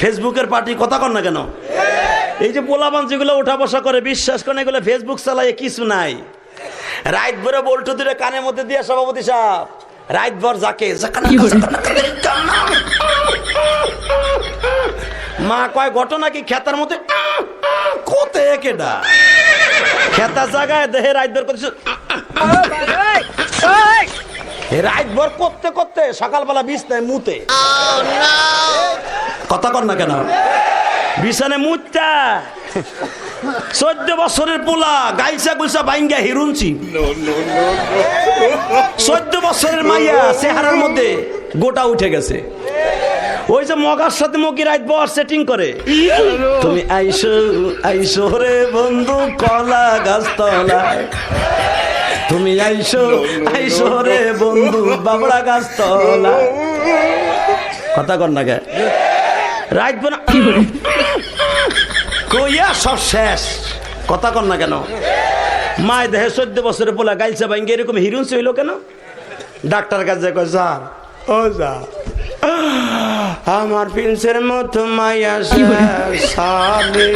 ফেসবুকের পার্টি কথা কর না কেন? এই যে পোলাবান যেগুলো উঠা বসা করে বিশ্বাস করে এগুলো ফেসবুক চালায় কিছু নাই। রাত ভরে বল্টু দূরে কানের মধ্যে দিয়ে সভাপতি সাহেব রাত ভর যাকে। মা কয় ঘটনা কি খেতার মধ্যে? কোতে কেডা? খেতার জায়গায় দেহে রাত ভর করছে। রাত ভর করতে করতে সকালবেলা বিষ বিছনায় মুতে। কথা কর না কেন? বিছানে মুতটা চোদ্দ বছরের পোলা গাইসা গুইসা বাইঙ্গা হিরুনছি চোদ্দ বছরের মাইয়া চেহারার মধ্যে গোটা উঠে গেছে। ওই যে মগার সাথে মকি রাত বর সেটিং করে। তুমি আইসো আইসো রে বন্ধু কলা গাছ তলায়। তুমি আইসো আইসো রে বন্ধু বাবড়া গাছ তলায়। কথা কর না কে? রাত বোনা কইয়া সব শেষ। কথা কর না কেন? মায় দেহে চোদ্দ বছরে পোলা গাইছে ভাঙ্গে এরকম হিরুন হইল কেন? ডাক্তার কাছে কয় যা ও যা আমার প্রিন্সের মতো মাইয়া সাবে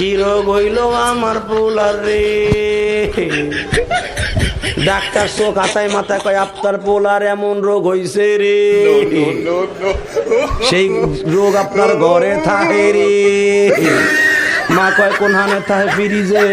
কি রোগ হইল আমার পোলার রে? ডাক্তার চোখ আসাই মাথায় কয় আপনার পোলার এমন রোগ হইছে রে। সেই রোগ আপনার ঘরে থাকে রে। মা কয় কোন হানে থাকে ফিরিজে?